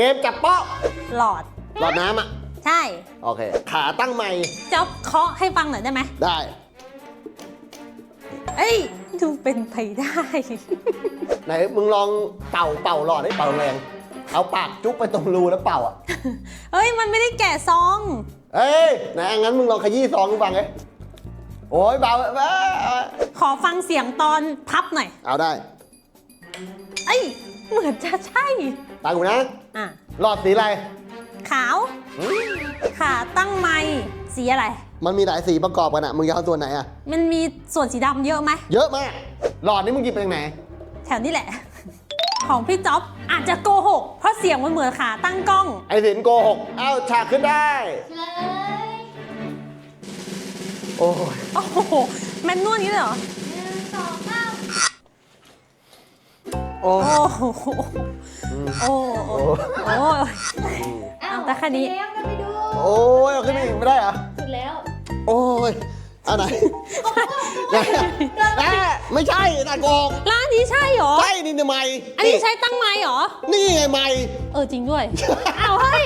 เกมจับเป้าะหลอด หลอดน้ำอะ ใช่ โอเค ขาตั้งใหม่ จ๊อบเคาะให้ฟังหน่อยได้ไหม ได้ เอ้ย ดูเป็นไปได้ ไหนมึงลองเป่าเป่าหลอดให้เป่าแรง เอาปากจุ๊บไปตรงรูแล้วเป่าอะเฮ้ย มันไม่ได้แกะซอง เอ้ยไหนงั้นมึงลองขยี้ซองกูฟังไงโอ้ยเบาเบ้าขอฟังเสียงตอนพับหน่อย เอาได้ เอ้ย เหมือนจะใช่ ตามกูนะ อะ หลอดสีอะไร ขาว ขาตั้งไม้สีอะไร มันมีหลายสีประกอบกันอะมึงจะเอาตัวไหนอะมันมีส่วนสีดำเยอะไหม เยอะมาก หลอดนี่มึงหยิบไปจากไหน แถวนี้แหละ ของพี่จ๊อบอาจจะโกหก เพราะเสียงมันเหมือนขาตั้งกล้อง ไอ้สินโกหก เอ้าฉากขึ้นได้ เลยโอ้ย โอ้โห แมนนวลนี้เลยเหรอ อ้โอ้โหโอ้โหโอ้ยอ้าวแต่แค่นี้ไปแล้วกันไปดู โอ้ยเอาขึ้นไปอีกไม่ได้เหรอสุดแล้วโอ้ยเอาไหนไหนแม่ไม่ใช่ตาโกงร้านนี้ใช่เหรอ ใช่นี่ทำไมอันนี้ใช้ตั้งไม้เหรอ นี่ไงไม่ เออจริงด้วย อ้าวเฮ้ย